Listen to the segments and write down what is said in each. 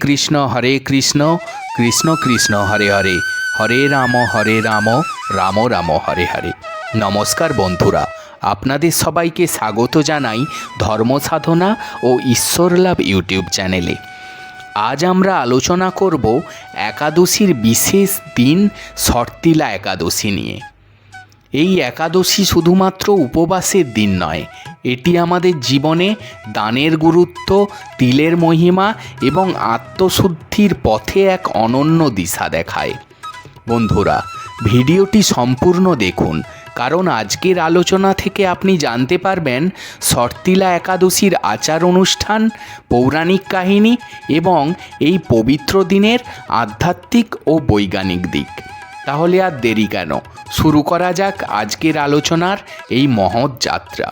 কৃষ্ণ হরে কৃষ্ণ কৃষ্ণ কৃষ্ণ হরে হরে। হরে রাম হরে রাম রাম রাম, হরে হরে। নমস্কার বন্ধুরা, আপনাদের সবাইকে স্বাগত জানাই ধর্ম সাধনা ও ঈশ্বর লাভ ইউটিউব চ্যানেলে। আজ আমরা আলোচনা করব একাদশীর বিশেষ দিন শর্তিলা একাদশী নিয়ে। এই একাদশী শুধুমাত্র উপবাসের দিন নয়, এটি আমাদের জীবনে দানের গুরুত্ব, তিলের মহিমা এবং আত্মশুদ্ধির পথে এক অনন্য দিশা দেখায়। বন্ধুরা, ভিডিওটি সম্পূর্ণ দেখুন, কারণ আজকের আলোচনা থেকে আপনি জানতে পারবেন শর্তিলা একাদশীর আচার অনুষ্ঠান, পৌরাণিক কাহিনী এবং এই পবিত্র দিনের আধ্যাত্মিক ও বৈজ্ঞানিক দিক। তাহলে আর দেরি কেন? শুরু করা যাক আজকের আলোচনার এই মহৎ যাত্রা।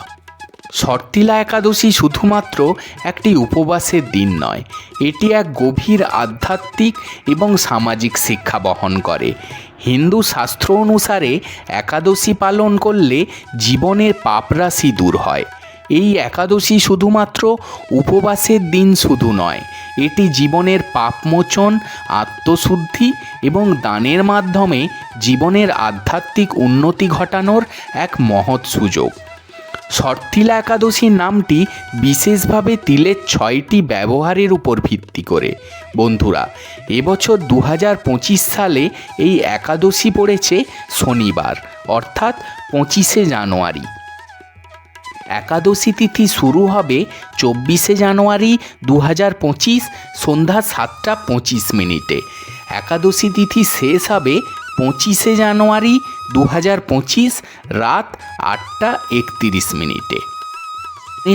শর্তিলা একাদশী শুধুমাত্র একটি উপবাসের দিন নয়, এটি এক গভীর আধ্যাত্মিক এবং সামাজিক শিক্ষা বহন করে। হিন্দু শাস্ত্র অনুসারে একাদশী পালন করলে জীবনের পাপরাশি দূর হয়। এই একাদশী শুধুমাত্র উপবাসের দিন শুধু নয়, এটি জীবনের পাপমোচন, আত্মশুদ্ধি এবং দানের মাধ্যমে জীবনের আধ্যাত্মিক উন্নতি ঘটানোর এক মহৎ সুযোগ। শর্তিলা একাদশী নামটি বিশেষভাবে তিলের ছয়টি ব্যবহারের উপর ভিত্তি করে। বন্ধুরা, এবছর দু হাজার পঁচিশ সালে এই একাদশী পড়েছে শনিবার, অর্থাৎ পঁচিশে জানুয়ারি। একাদশী তিথি শুরু হবে চব্বিশে জানুয়ারি দু হাজার পঁচিশ সন্ধ্যা সাতটা পঁচিশ মিনিটে। একাদশী তিথি শেষ হবে পঁচিশে জানুয়ারি দু হাজার পঁচিশ রাত আটটা একতিরিশ মিনিটে।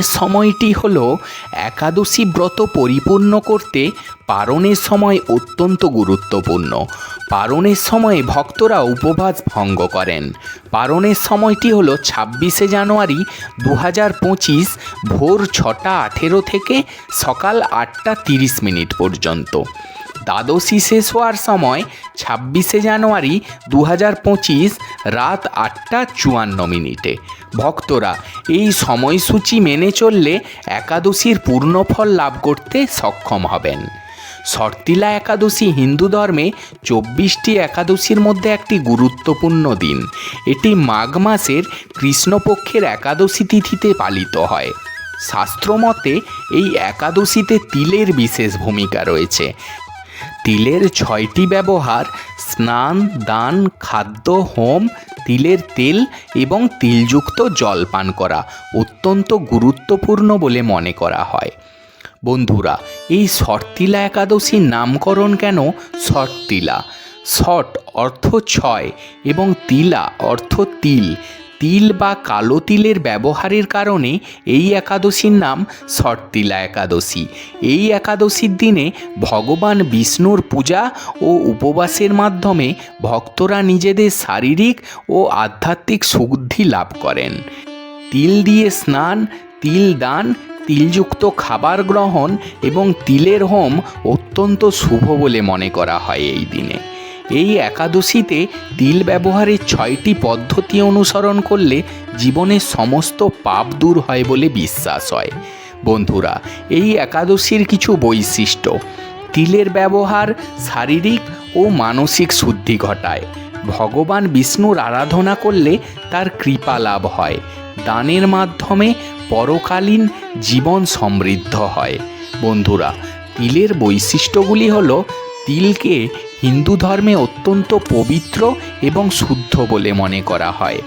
সময়টি হল একাদশী ব্রত পরিপূর্ণ করতে পারণের সময় অত্যন্ত গুরুত্বপূর্ণ। পারণের সময়ে ভক্তরা উপবাস ভঙ্গ করেন। পারণের সময়টি হলো ছাব্বিশে জানুয়ারি দু হাজার পঁচিশ ভোর ছটা আঠেরো থেকে সকাল আটটা তিরিশ মিনিট পর্যন্ত। দ্বাদশী শেষ হওয়ার সময় ছাব্বিশে জানুয়ারি দু হাজার পঁচিশ রাত আটটা চুয়ান্ন মিনিটে। ভক্তরা এই সময়সূচি মেনে চললে একাদশীর পূর্ণফল লাভ করতে সক্ষম হবেন। শর্তিলা একাদশী হিন্দু ধর্মে চব্বিশটি একাদশীর মধ্যে একটি গুরুত্বপূর্ণ দিন। এটি মাঘ মাসের কৃষ্ণপক্ষের একাদশী তিথিতে পালিত হয়। শাস্ত্রমতে এই একাদশীতে তিলের বিশেষ ভূমিকা রয়েছে। তিলের ছয়টি ব্যবহার স্নান, দান, খাদ্য, হোম, তিলের তেল এবং তিলযুক্ত জল পান করা অত্যন্ত গুরুত্বপূর্ণ বলে মনে করা হয়। বন্ধুরা, এই শর্তিলা একাদশীর নামকরণ কেন শর্তিলা? শট অর্থ ছয় এবং তিলা অর্থ তিল। তিল বা কালো তিলের ব্যবহারের কারণে এই একাদশীর নাম শর্তিলা একাদশী। এই একাদশীর দিনে ভগবান বিষ্ণুর পূজা ও উপবাসের মাধ্যমে ভক্তরা নিজেদের শারীরিক ও আধ্যাত্মিক শুদ্ধি লাভ করেন। তিল দিয়ে স্নান, তিল দান তিলযুক্ত খাবার গ্রহণ এবং তিলের হোম অত্যন্ত শুভ বলে মনে করা হয় এই দিনে। এই একাদশীতে তিল ব্যবহারের ছয়টি পদ্ধতি অনুসরণ করলে জীবনের সমস্ত পাপ দূর হয় বলে বিশ্বাস হয়। বন্ধুরা, এই একাদশীর কিছু বৈশিষ্ট্য। তিলের ব্যবহার শারীরিক ও মানসিক শুদ্ধি ঘটায়। ভগবান বিষ্ণুর আরাধনা করলে তার কৃপা লাভ হয়। দানের মাধ্যমে পরকালীন জীবন সমৃদ্ধ হয়। বন্ধুরা, তিলের বৈশিষ্ট্যগুলি হলো, তিলকে হিন্দু ধর্মে অত্যন্ত পবিত্র এবং শুদ্ধ বলে মনে করা হয়।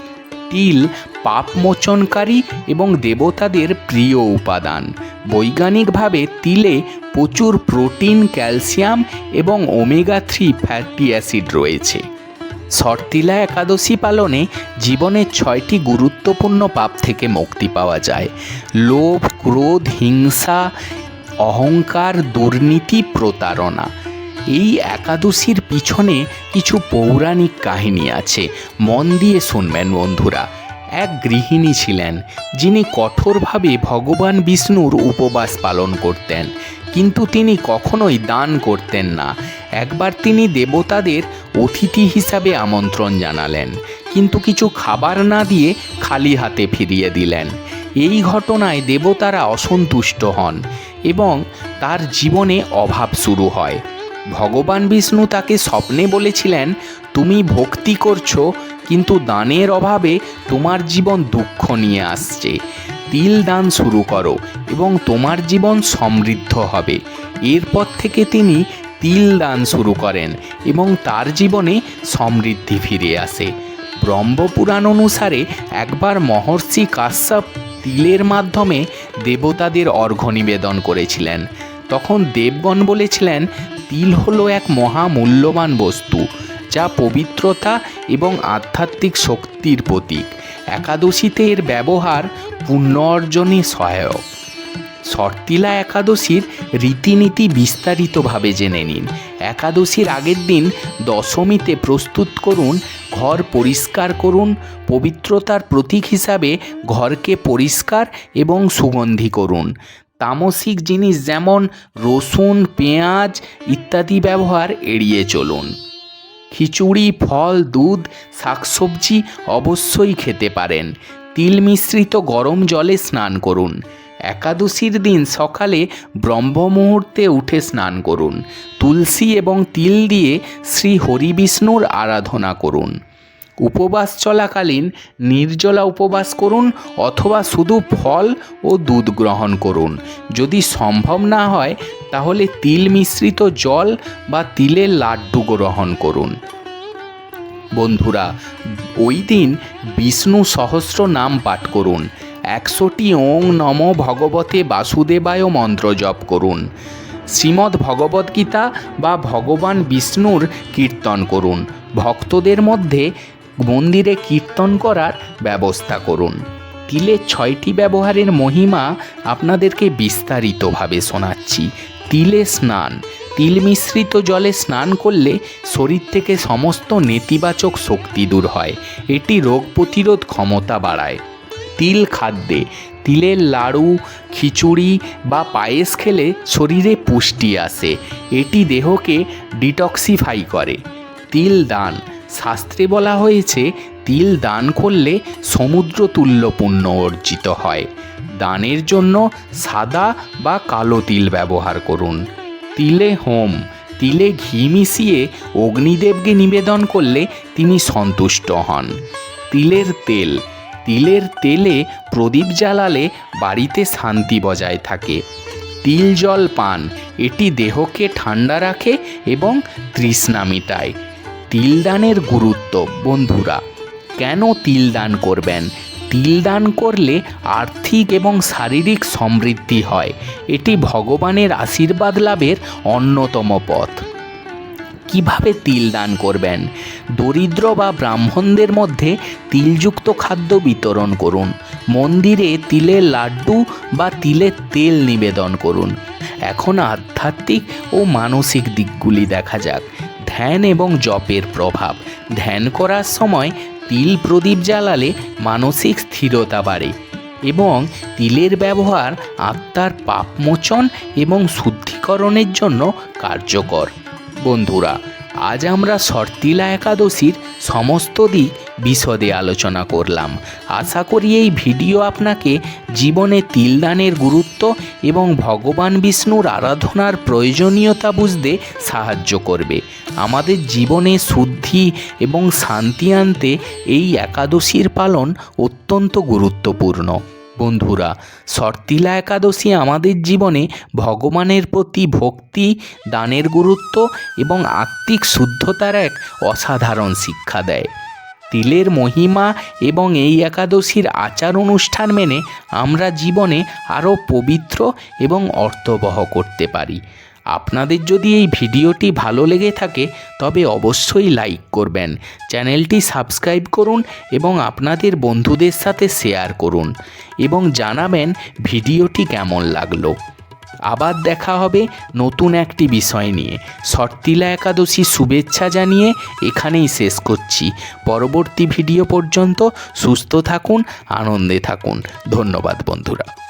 তিল পাপমোচনকারী এবং দেবতাদের প্রিয় উপাদান। বৈজ্ঞানিকভাবে তিলে প্রচুর প্রোটিন, ক্যালসিয়াম এবং ওমেগা থ্রি ফ্যাটি অ্যাসিড রয়েছে। শর্তিলা একাদশী পালনে জীবনের ছয়টি গুরুত্বপূর্ণ পাপ থেকে মুক্তি পাওয়া যায়। লোভ, ক্রোধ, হিংসা, অহংকার, দুর্নীতি, প্রতারণা। এই একাদশীর পিছনে কিছু পৌরাণিক কাহিনী আছে। মন দিয়ে শুনবেন বন্ধুরা। এক গৃহিণী ছিলেন, যিনি কঠোরভাবে ভগবান বিষ্ণুর উপবাস পালন করতেন। কিন্তু তিনি কখনোই দান করতেন না। একবার তিনি দেবতাদের অতিথি হিসাবে আমন্ত্রণ জানালেন, কিন্তু কিছু খাবার না দিয়ে খালি হাতে ফিরিয়ে দিলেন। এই ঘটনায় দেবতারা অসন্তুষ্ট হন এবং তার জীবনে অভাব শুরু হয়। ভগবান বিষ্ণু তাকে স্বপ্নে বলেছিলেন, তুমি ভক্তি করছ, কিন্তু দানের অভাবে তোমার জীবন দুঃখ নিয়ে আসছে। তিল দান শুরু করো এবং তোমার জীবন সমৃদ্ধ হবে। এরপর থেকে তিনি তিল দান শুরু করেন এবং তার জীবনে সমৃদ্ধি ফিরে আসে। ব্রহ্মপুরাণ অনুসারে একবার মহর্ষি কাশ্যপ তিলের মাধ্যমে দেবতাদের অর্ঘ্য নিবেদন করেছিলেন। তখন দেবগণ বলেছিলেন, তিল হলো এক মহামূল্যবান বস্তু, যা পবিত্রতা এবং আধ্যাত্মিক শক্তির প্রতীক। একাদশীতে এর ব্যবহার পুণ্য অর্জনে সহায়ক। শর্তিলা একাদশীর রীতিনীতি বিস্তারিতভাবে জেনে নিন। একাদশীর আগের দিন দশমীতে প্রস্তুত করুন, ঘর পরিষ্কার করুন, পবিত্রতার প্রতীক হিসাবে ঘরকে পরিষ্কার এবং সুগন্ধি করুন। তামসিক জিনিস যেমন রসুন, পেঁয়াজ ইত্যাদি ব্যবহার এড়িয়ে চলুন। খিচুড়ি, ফল, দুধ, শাকসবজি অবশ্যই খেতে পারেন। তিল মিশ্রিত গরম জলে স্নান করুন। একাদশীর দিন সকালে ব্রহ্ম মুহূর্তে উঠে স্নান করুন, তুলসী এবং তিল দিয়ে শ্রী হরিবিষ্ণুর আরাধনা করুন। উপবাস চলাকালীন নির্জলা উপবাস করুন অথবা শুধু ফল ও দুধ গ্রহণ করুন। যদি সম্ভব না হয়, তাহলে তিল মিশ্রিত জল বা তিলের লাড্ডু গ্রহণ করুন। বন্ধুরা, ওই দিন বিষ্ণু সহস্র নাম পাঠ করুন। একশোটি ওং নম ভগবতে বাসুদেবায় মন্ত্র জপ করুন। শ্রীমদ্ ভগবদ্গীতা বা ভগবান বিষ্ণুর কীর্তন করুন। ভক্তদের মধ্যে মন্দিরে কীর্তন করার ব্যবস্থা করুন। তিলের ছয়টি ব্যবহারের মহিমা আপনাদেরকে বিস্তারিতভাবে শোনাচ্ছি। তিলে স্নান। তিল মিশ্রিত জলে স্নান করলে শরীর থেকে সমস্ত নেতিবাচক শক্তি দূর হয়। এটি রোগ প্রতিরোধ ক্ষমতা বাড়ায়। তিল খাদ্যে। তিলের লাড়ু, খিচুড়ি বা পায়েস খেলে শরীরে পুষ্টি আসে। এটি দেহকে ডিটক্সিফাই করে। তিল দান। শাস্ত্রে বলা হয়েছে, তিল দান করলে সমুদ্র তুল্য পুণ্য অর্জিত হয়। দানের জন্য সাদা বা কালো তিল ব্যবহার করুন। তিলে হোম। তিলে ঘি মিশিয়ে অগ্নিদেবকে নিবেদন করলে তিনি সন্তুষ্ট হন। তিলের তেল। তিলের তেলে প্রদীপ জ্বালালে বাড়িতে শান্তি বজায় থাকে। তিল জল পান, এটি দেহকে ঠান্ডা রাখে এবং তৃষ্ণা মিটায়। তিলদানের গুরুত্ব, বন্ধুরা, কেন তিলদান করবেন? তিলদান করলে আর্থিক এবং শারীরিক সমৃদ্ধি হয়। এটি ভগবানের আশীর্বাদ লাভের অন্যতম পথ। কীভাবে তিল দান করবেন? দরিদ্র বা ব্রাহ্মণদের মধ্যে তিলযুক্ত খাদ্য বিতরণ করুন। মন্দিরে তিলের লাড্ডু বা তিলের তেল নিবেদন করুন। এখন আধ্যাত্মিক ও মানসিক দিকগুলি দেখা যাক। ধ্যান এবং জপের প্রভাব। ধ্যান করার সময় তিল প্রদীপ জ্বালালে মানসিক স্থিরতা বাড়ে এবং তিলের ব্যবহার আত্মার পাপমোচন এবং শুদ্ধিকরণের জন্য কার্যকর। বন্ধুরা, আজ আমরা শর্তিলা একাদশীর সমস্ত দিক বিশদে আলোচনা করলাম। আশা করি এই ভিডিও আপনাকে জীবনে তিলদানের গুরুত্ব এবং ভগবান বিষ্ণুর আরাধনার প্রয়োজনীয়তা বুঝতে সাহায্য করবে। আমাদের জীবনে শুদ্ধি এবং শান্তি আনতে এই একাদশীর পালন অত্যন্ত গুরুত্বপূর্ণ। বন্ধুরা শর্তিলা একাদশী আমাদের জীবনে ভগবানের প্রতি ভক্তি, দানের গুরুত্ব এবং আত্মিক শুদ্ধতার এক অসাধারণ শিক্ষা দেয়। তিলের মহিমা এবং এই একাদশীর আচার অনুষ্ঠান মেনে আমরা জীবনে আরও পবিত্র এবং অর্থবহ করতে পারি। আপনাদের যদি এই ভিডিওটি ভালো লেগে থাকে, তবে অবশ্যই লাইক করবেন, চ্যানেলটি সাবস্ক্রাইব করুন এবং আপনাদের বন্ধুদের সাথে শেয়ার করুন এবং জানাবেন ভিডিওটি কেমন লাগল। আবার দেখা হবে নতুন একটি বিষয় নিয়ে। শর্তিলা একাদশী শুভেচ্ছা জানিয়ে এখানেই শেষ করছি। পরবর্তী ভিডিও পর্যন্ত সুস্থ থাকুন, আনন্দে থাকুন। ধন্যবাদ বন্ধুরা।